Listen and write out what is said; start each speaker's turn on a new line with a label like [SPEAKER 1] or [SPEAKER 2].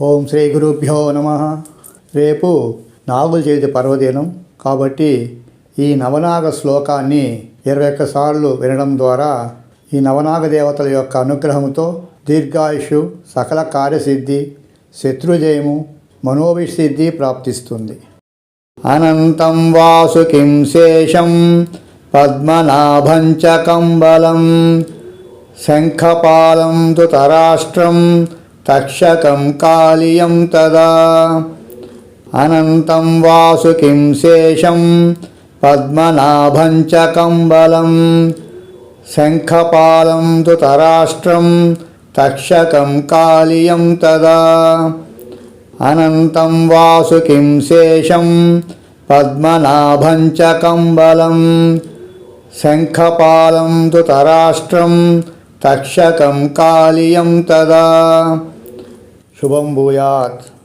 [SPEAKER 1] ఓం శ్రీ గురుభ్యో నమ. రేపు నాగుల చవితి పర్వదినం కాబట్టి ఈ నవనాగ శ్లోకాన్ని ఇరవై సార్లు వినడం ద్వారా ఈ నవనాగ దేవతల యొక్క అనుగ్రహంతో దీర్ఘాయుషు సకల కార్యసిద్ధి శత్రుజయము మనోవిసిద్ధి ప్రాప్తిస్తుంది. అనంతం వాసుకిం శేషం పద్మనాభం చ కంబలం శంఖపాలం ధృతరాష్ట్రం తక్షకం కాళియం తదా. అనంతం వాసుకిం శేషం పద్మనాభం చ కంబలం. శంఖపాలం ధృతరాష్ట్రం తక్షకం కాళియం తదా. అనంతం వాసుకిం శేషం పద్మనాభం చ కంబలం. శంఖపాలం ధృతరాష్ట్రం తక్షకం కాళియం తదా. 殊胜供养。